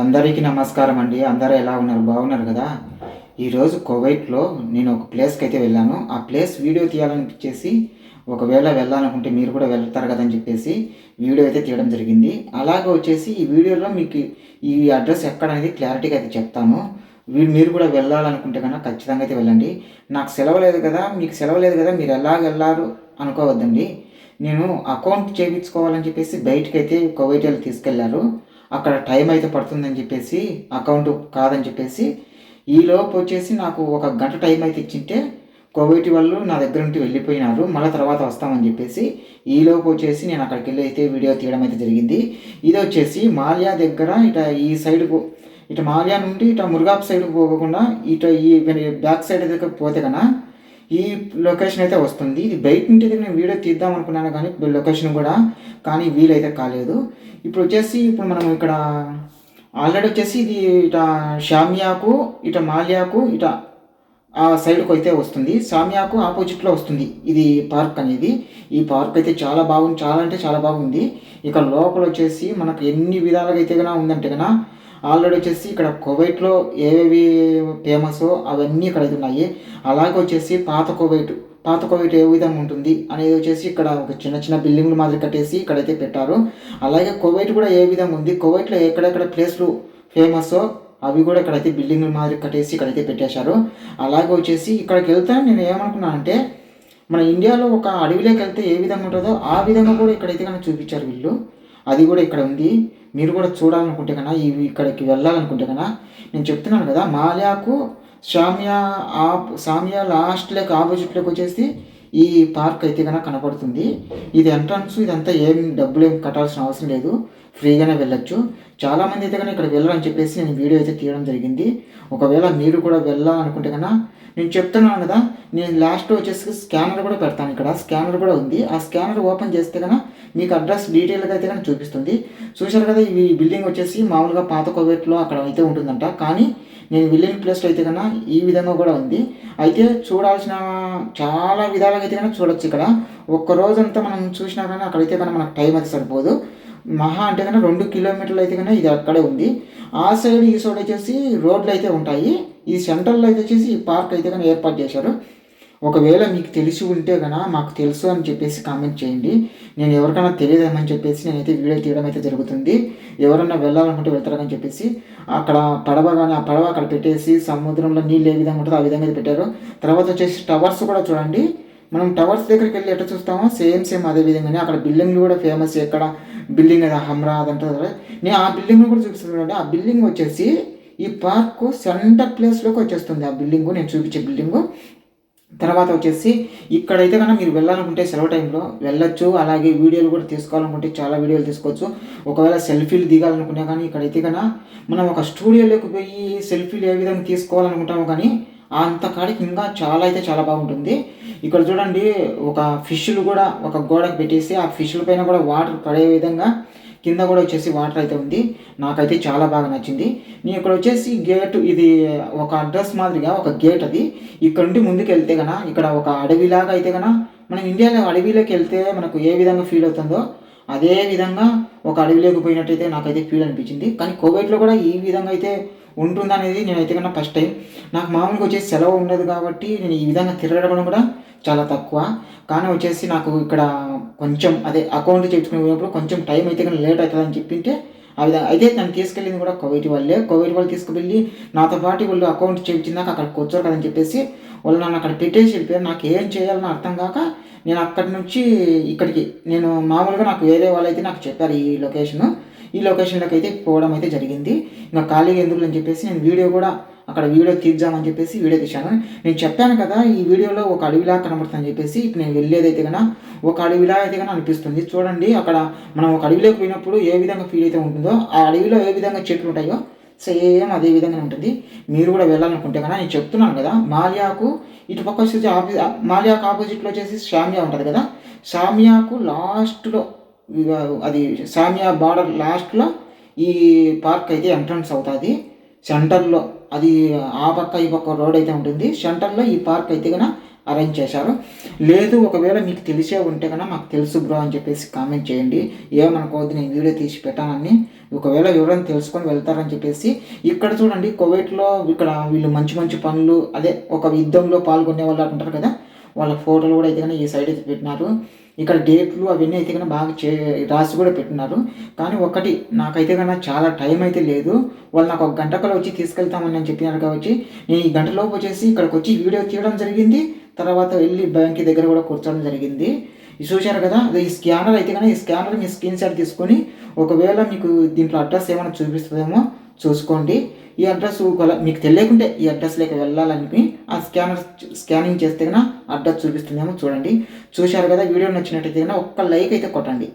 అందరికీ నమస్కారం అండి. అందరూ ఎలా ఉన్నారు? బాగున్నారు కదా? ఈరోజు కువైట్లో నేను ఒక ప్లేస్కి అయితే వెళ్ళాను. ఆ ప్లేస్ వీడియో తీయాలనిపించేసి ఒకవేళ వెళ్ళాలనుకుంటే మీరు కూడా వెళ్తారు కదని చెప్పేసి వీడియో అయితే తీయడం జరిగింది. అలాగే వచ్చేసి ఈ వీడియోలో మీకు ఈ అడ్రస్ ఎక్కడ అనేది క్లారిటీగా అయితే చెప్తాను. మీరు కూడా వెళ్ళాలనుకుంటే కన్నా ఖచ్చితంగా అయితే వెళ్ళండి. నాకు సెలవు లేదు కదా మీకు సెలవు లేదు కదా మీరు ఎలా వెళ్ళారు అనుకోవద్దండి. నేను అకౌంట్ చేయించుకోవాలని చెప్పేసి బయటకైతే అయితే కువైట్ వాళ్ళు తీసుకెళ్ళారు. అక్కడ టైం అయితే పడుతుందని చెప్పేసి అకౌంట్ కాదని చెప్పేసి ఈలోపు వచ్చేసి నాకు ఒక గంట టైం అయితే ఇచ్చింటే కోవిడ్ వాళ్ళు నా దగ్గర నుండి వెళ్ళిపోయినారు మళ్ళీ తర్వాత వస్తామని చెప్పేసి ఈ వచ్చేసి నేను అక్కడికి వెళ్ళి అయితే వీడియో తీయడం అయితే జరిగింది. ఇది వచ్చేసి మాల్యా దగ్గర ఇట ఈ సైడ్కు ఇటు మాల్యా నుండి ఇట మురుగాప్ సైడ్ పోకుండా ఇటు ఈ బ్యాక్ సైడ్ దగ్గర పోతే కన్నా ఈ లొకేషన్ అయితే వస్తుంది. ఇది బయట నుంచి నేను వీడియో తీద్దాం అనుకున్నాను కానీ లొకేషన్ కూడా కానీ వీలైతే కాలేదు. ఇప్పుడు వచ్చేసి ఇప్పుడు మనం ఇక్కడ ఆల్రెడీ వచ్చేసి ఇది ఇట షామియాకు ఇట మాల్యాకు ఇట ఆ సైడ్కు అయితే వస్తుంది. సామియాకు ఆపోజిట్లో వస్తుంది. ఇది పార్క్ అనేది. ఈ పార్క్ అయితే చాలా బాగుంది. చాలా అంటే చాలా బాగుంది. ఇక లోపల వచ్చేసి మనకు ఎన్ని విధాలుగా అయితే కన్నా ఉందంటే కన్నా ఆల్రెడీ వచ్చేసి ఇక్కడ కువైట్లో ఏవేవి ఫేమస్ అవన్నీ ఇక్కడ అయితే ఉన్నాయి. అలాగే వచ్చేసి పాత కువైట్ పాత కువైట్ ఏ విధంగా ఉంటుంది అనేది వచ్చేసి ఇక్కడ ఒక చిన్న చిన్న బిల్డింగ్లు మాదిరి కట్టేసి ఇక్కడైతే పెట్టారు. అలాగే కోవైట్ కూడా ఏ విధంగా ఉంది? కోవైట్లో ఎక్కడెక్కడ ప్లేస్లు ఫేమస్ అవి కూడా ఇక్కడైతే బిల్డింగ్ల మాదిరి కట్టేసి ఇక్కడైతే పెట్టేశారు. అలాగే వచ్చేసి ఇక్కడికి వెళ్తే నేను ఏమనుకున్నాను అంటే మన ఇండియాలో ఒక అడవిలోకి వెళ్తే ఏ విధంగా ఉంటుందో ఆ విధంగా కూడా ఇక్కడైతే కనుక చూపించారు వీళ్ళు. అది కూడా ఇక్కడ ఉంది. మీరు కూడా చూడాలనుకుంటే కన్నా ఇవి ఇక్కడికి వెళ్ళాలనుకుంటే కన్నా నేను చెప్తున్నాను కదా మాల్యాకు సామ్యా ఆప్ సామ్యా లాస్ట్ లేక ఆపోజిట్లోకి వచ్చేసి ఈ పార్క్ అయితే కనుక కనపడుతుంది. ఇది ఎంట్రన్స్ ఇదంతా ఏం డబ్బులు ఏం కట్టాల్సిన అవసరం లేదు. ఫ్రీగానే వెళ్ళొచ్చు. చాలామంది అయితే కనుక ఇక్కడ వెళ్ళాలని చెప్పేసి నేను వీడియో అయితే తీయడం జరిగింది. ఒకవేళ మీరు కూడా వెళ్ళాలనుకుంటే కన్నా నేను చెప్తున్నాను కదా నేను లాస్ట్ వచ్చేసి స్కానర్ కూడా పెడతాను ఇక్కడ. స్కానర్ కూడా ఉంది. ఆ స్కానర్ ఓపెన్ చేస్తే కన్నా మీకు అడ్రస్ డీటెయిల్గా అయితే కనుక చూపిస్తుంది. చూశారు కదా ఈ బిల్డింగ్ వచ్చేసి మామూలుగా పాత కోవేట్లో అక్కడ అయితే ఉంటుందంట. కానీ నేను వెళ్ళిన ప్లేస్లో అయితే కన్నా ఈ విధంగా కూడా ఉంది. అయితే చూడాల్సిన చాలా విధాలుగా అయితే కన్నా చూడొచ్చు ఇక్కడ. ఒక్క రోజంతా మనం చూసినా కానీ అక్కడైతే కన్నా మనకు టైం అయితే సరిపోదు. మహా అంటే కన్నా రెండు కిలోమీటర్లు అయితే కన్నా ఇది అక్కడే ఉంది. ఆ సైడ్ ఈ సైడ్ వచ్చేసి రోడ్లు అయితే ఉంటాయి. ఈ సెంటర్లో అయితే వచ్చేసి ఈ పార్క్ అయితే కన్నా ఏర్పాటు చేశారు. ఒకవేళ మీకు తెలిసి ఉంటే కనుక మాకు తెలుసు అని చెప్పేసి కామెంట్ చేయండి. నేను ఎవరికైనా తెలియదేమని చెప్పేసి నేనైతే వీడియో తీయడం అయితే జరుగుతుంది. ఎవరన్నా వెళ్ళాలనుకుంటే వెళ్తారని చెప్పేసి అక్కడ పడవ కానీ ఆ పడవ అక్కడ పెట్టేసి సముద్రంలో నీళ్ళు ఏ విధంగా ఉంటుందో ఆ విధంగా అయితే పెట్టారు. తర్వాత వచ్చేసి టవర్స్ కూడా చూడండి. మనం టవర్స్ దగ్గరికి వెళ్ళి ఎట్లా చూస్తామో సేమ్ సేమ్ అదే విధంగానే అక్కడ బిల్డింగ్లు కూడా ఫేమస్ ఎక్కడ? బిల్డింగ్ అది హమ్రా అదంటుంది కదా. నేను ఆ బిల్డింగ్ను కూడా చూపిస్తున్నాను ఆ బిల్డింగ్ వచ్చేసి ఈ పార్క్ సెంటర్ ప్లేస్లోకి వచ్చేస్తుంది. ఆ బిల్డింగ్ నేను చూపించే బిల్డింగు. తర్వాత వచ్చేసి ఇక్కడైతే కన్నా మీరు వెళ్ళాలనుకుంటే సెలవు టైంలో వెళ్ళొచ్చు. అలాగే వీడియోలు కూడా తీసుకోవాలనుకుంటే చాలా వీడియోలు తీసుకోవచ్చు. ఒకవేళ సెల్ఫీలు దిగాలనుకున్నా కానీ ఇక్కడైతే కన్నా మనం ఒక స్టూడియోలోకి పోయి సెల్ఫీలు ఏ విధంగా తీసుకోవాలనుకుంటామో కానీ అంత కాడికి ఇంకా చాలా అయితే చాలా బాగుంటుంది. ఇక్కడ చూడండి ఒక ఫిష్లు కూడా ఒక గోడకు పెట్టేసి ఆ ఫిష్ల పైన కూడా వాటర్ పడే విధంగా కింద కూడా వచ్చేసి వాటర్ అయితే ఉంది. నాకైతే చాలా బాగా నచ్చింది. నేను ఇక్కడ వచ్చేసి గేట్ ఇది ఒక అడ్రస్ మాదిరిగా ఒక గేట్ అది. ఇక్కడ నుండి ముందుకు వెళ్తే కన ఇక్కడ ఒక అడవిలాగా అయితే కన మనం ఇండియాలో అడవిలోకి వెళ్తే మనకు ఏ విధంగా ఫీల్ అవుతుందో అదే విధంగా ఒక అడవిలోకి పోయినట్టయితే నాకైతే ఫీల్ అనిపించింది. కానీ కోవిడ్లో కూడా ఈ విధంగా అయితే ఉంటుందనేది నేనైతే కన్నా ఫస్ట్ టైం నాకు మామూలుగా వచ్చేసి సెలవు ఉండదు కాబట్టి నేను ఈ విధంగా తిరగడం కూడా చాలా తక్కువ. కానీ వచ్చేసి నాకు ఇక్కడ కొంచెం అదే అకౌంట్ చేయించుకునే పోయినప్పుడు కొంచెం టైం అయితే కానీ లేట్ అవుతుంది అని చెప్పింటే ఆ విధంగా అయితే నన్ను తీసుకెళ్ళింది కూడా కోవిడ్ వాళ్ళే. కోవిడ్ వాళ్ళు తీసుకువెళ్ళి నాతో పాటు వాళ్ళు అకౌంట్ చేయించిందాక అక్కడ కూర్చోరు కదని చెప్పేసి వాళ్ళు నన్ను అక్కడ పెట్టేసి వెళ్ళిపోయారు. నాకు ఏం చేయాలని అర్థం కాక నేను అక్కడి నుంచి ఇక్కడికి నేను మామూలుగా నాకు వేరే వాళ్ళైతే నాకు చెప్పారు ఈ లొకేషన్ ఈ లొకేషన్లోకి అయితే పోవడం అయితే జరిగింది. ఇంకా ఖాళీగా ఎందుకు అని చెప్పేసి నేను వీడియో కూడా అక్కడ వీడియో తీద్దామని చెప్పేసి వీడియో తీశాను. నేను చెప్పాను కదా ఈ వీడియోలో ఒక అడవిలా కనబడుతుందని చెప్పేసి ఇప్పుడు నేను వెళ్ళేదైతే కన్నా ఒక అడవిలా అయితే కన్నా అనిపిస్తుంది. చూడండి అక్కడ మనం ఒక అడవిలోకి పోయినప్పుడు ఏ విధంగా ఫీల్ అయితే ఉంటుందో ఆ అడవిలో ఏ విధంగా చెట్లు ఉంటాయో సేమ్ అదే విధంగా ఉంటుంది. మీరు కూడా వెళ్ళాలనుకుంటే కన్నా నేను చెప్తున్నాను కదా మాల్యాకు ఇటు పక్క వచ్చేసి ఆపి మాల్యాకు ఆపోజిట్లో వచ్చేసి షామియా ఉంటుంది కదా షామియాకు లాస్ట్లో అది సామియా బార్డర్ లాస్ట్లో ఈ పార్క్ అయితే ఎంట్రన్స్ అవుతుంది. సెంటర్లో అది ఆ పక్క ఈ పక్క రోడ్ అయితే ఉంటుంది. సెంటర్లో ఈ పార్క్ అయితే కనుక అరేంజ్ చేశారు. లేదు ఒకవేళ మీకు తెలిసే ఉంటే కన్నా మాకు తెలుసు బ్రో అని చెప్పేసి కామెంట్ చేయండి. ఏమనుకోవద్దు నేను వీడియో తీసి పెట్టానని. ఒకవేళ ఎవరైనా తెలుసుకొని వెళ్తారని చెప్పేసి. ఇక్కడ చూడండి కోవిడ్లో ఇక్కడ వీళ్ళు మంచి మంచి పనులు అదే ఒక యుద్ధంలో పాల్గొనే వాళ్ళు అంటారు కదా వాళ్ళ ఫోటోలు కూడా అయితే కానీ ఈ సైడ్ అయితే పెట్టినారు. ఇక్కడ డేట్లు అవన్నీ అయితే కన్నా బాగా చే రాసి కూడా పెట్టినారు. కానీ ఒకటి నాకైతే కన్నా చాలా టైం అయితే లేదు. వాళ్ళు నాకు ఒక గంట వచ్చి తీసుకెళ్తామని నేను చెప్పినారు కాబట్టి నేను ఈ గంటలోపు వచ్చేసి ఇక్కడికి వచ్చి వీడియో తీయడం జరిగింది. తర్వాత వెళ్ళి బ్యాంక్ దగ్గర కూడా కూర్చోవడం జరిగింది. చూశారు కదా ఈ స్కానర్ అయితే కానీ ఈ స్కానర్ మీ స్క్రీన్ షాట్ తీసుకొని ఒకవేళ మీకు దీంట్లో అడ్రస్ ఏమైనా చూపిస్తుందేమో చూసుకోండి. ఈ అడ్రస్ మీకు తెలియకుంటే ఈ అడ్రస్లోకి వెళ్ళాలని ఆ స్కానర్ స్కానింగ్ చేస్తే కన్నా అడ్రస్ చూపిస్తుందేమో చూడండి. చూశారు కదా వీడియో నచ్చినట్టయితే కన్నా ఒక్క లైక్ అయితే కొట్టండి.